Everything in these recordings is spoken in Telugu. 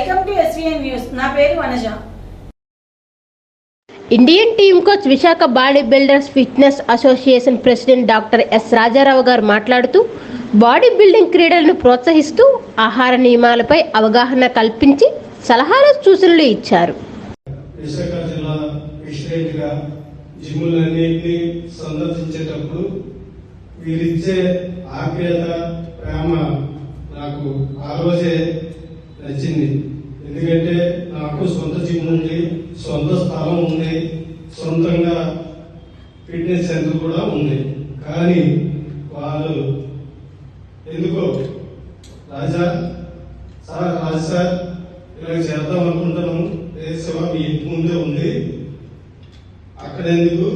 వెల్కమ్ టు ఎస్వీఎన్ న్యూస్ నా పేరు Vanaja. Indian team coach Visakha body builders fitness association president doctor S Rajarao garu మాట్లాడుతూ బాడీ బిల్డింగ్ క్రీడలను ప్రోత్సహిస్తూ ఆహార నియమాలపై అవగాహన కల్పించి సలహాలు సూచనలు ఇచ్చారు. విశాఖ జిల్లా ప్రెసిడెంట్గా జిమ్ములన్నింటినీ సందర్శించేటప్పుడు వీరిచ్చే ఆప్యాయత ప్రేమ నాకు ఆ రోజే నచ్చింది. ఎందుకంటే నాకు సొంత జిమ్ ఉంది సొంత స్థలం ఉంది సొంతంగా ఫిట్నెస్ సెంటర్ కూడా ఉంది. కానీ వాళ్ళు ఎందుకో రాజా సార్ రాజు సార్ ఇలా చేద్దాం అనుకుంటున్నాము. దేశం మీ ఇంటి ముందే ఉంది. అక్కడ ఎందుకు?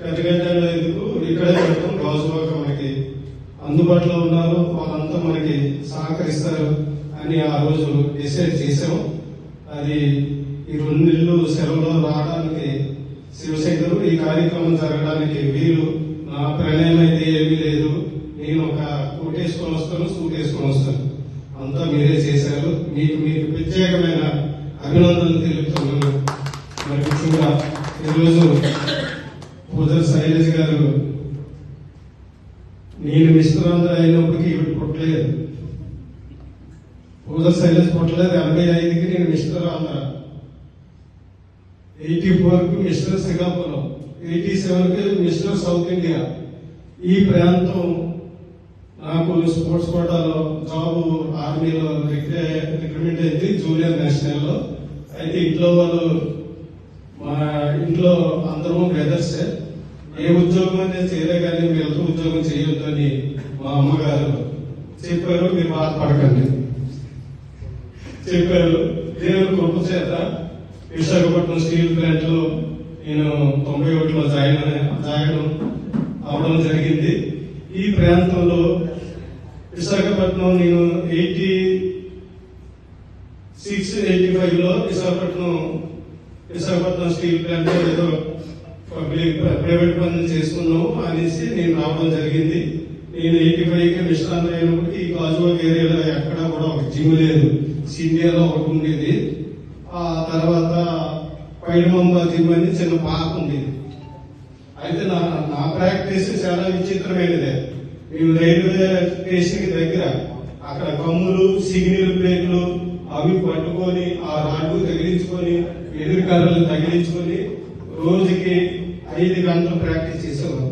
పెద్దగడ్డలో ఎందుకు? ఇక్కడే పెడతాం రోజువాక మనకి. అందుబాటులో ఉన్నారు వాళ్ళంతా మనకి సహకరిస్తారు. అని ఆ రోజు డిసైడ్ చేసాం అది ఈ రెండు నెలలు సెలవులో రావడానికి శివశంకరు ఈ కార్యక్రమం జరగడానికి వీలు. నా ప్రణయం అయితే ఏమీ లేదు. నేను ఒక కోట్ వేసుకొని వస్తాను సూట్ వేసుకొని వస్తాను. అంతా మీరే చేశారు. మీకు మీకు ప్రత్యేకమైన అభినందనలు తెలుపుతున్నాను. మరి ముఖ్యంగా ఈరోజు పూజలు శైలజ గారు నేను మిశ్రాంధ్ర అయినప్పటికీ ఇవి పుట్టలేదు. పూజలు శైలజ పుట్టలేదు ఎనభై ఐదుకి నేను మిస్టర్ ఆంధ్ర ఎయిటీ ఫోర్కి మిస్టర్ శ్రీకాకుళం ఎయిటీ సెవెన్కి మిస్టర్ సౌత్ ఇండియా ఈ ప్రాంతం నాకు స్పోర్ట్స్ కోటాలో జాబ్ ఆర్మీలో రిక్రూట్మెంట్ అయింది జూనియర్ నేషనల్లో. అయితే ఇంట్లో వాళ్ళు మా ఇంట్లో అందరూ బ్రదర్సే. ఏ ఉద్యోగం అనేది చేయలే కానీ వీళ్ళతో ఉద్యోగం చేయొద్దు అని మా అమ్మగారు చెప్పారు. మీరు బాధపడకండి చెప్పారు. దేవుని కృప చేత విశాఖపట్నం స్టీల్ ప్లాంట్లో నేను తొంభై ఒకటిలో జాయిన్ జాయిన్ అవడం జరిగింది. ఈ ప్రాంతంలో విశాఖపట్నం నేను ఎయిటీ సిక్స్ ఎయిటీ ఫైవ్లో విశాఖపట్నం విశాఖపట్నం స్టీల్ ప్లాంట్లో ఏదో పబ్లిక్ ప్రైవేట్ పనులు చేసుకున్నాము అనేసి నేను రావడం జరిగింది. నేను ఎయిటీ ఫైవ్కి విశ్రాంతి అయినప్పటికీ ఈ గాజువాక్ ఏరియాలో ఎక్కడా కూడా ఒక జిమ్ లేదు. ఇండియాలో ఒకటి ఉండేది. ఆ తర్వాత పైడమంబ జిమ్ అని చిన్న పాప ఉండేది. అయితే నా నా ప్రాక్టీస్ చాలా విచిత్రమైనదే. మేము రైల్వే స్టేషన్ దగ్గర అక్కడ కమ్ములు సిగ్నల్ ప్లేట్లు అవి పట్టుకొని ఆ రాడ్లు తగిలించుకొని ఎదురు కర్రలు తగిలించుకొని రోజుకి ఐదు గంటలు ప్రాక్టీస్ చేసేవాళ్ళం.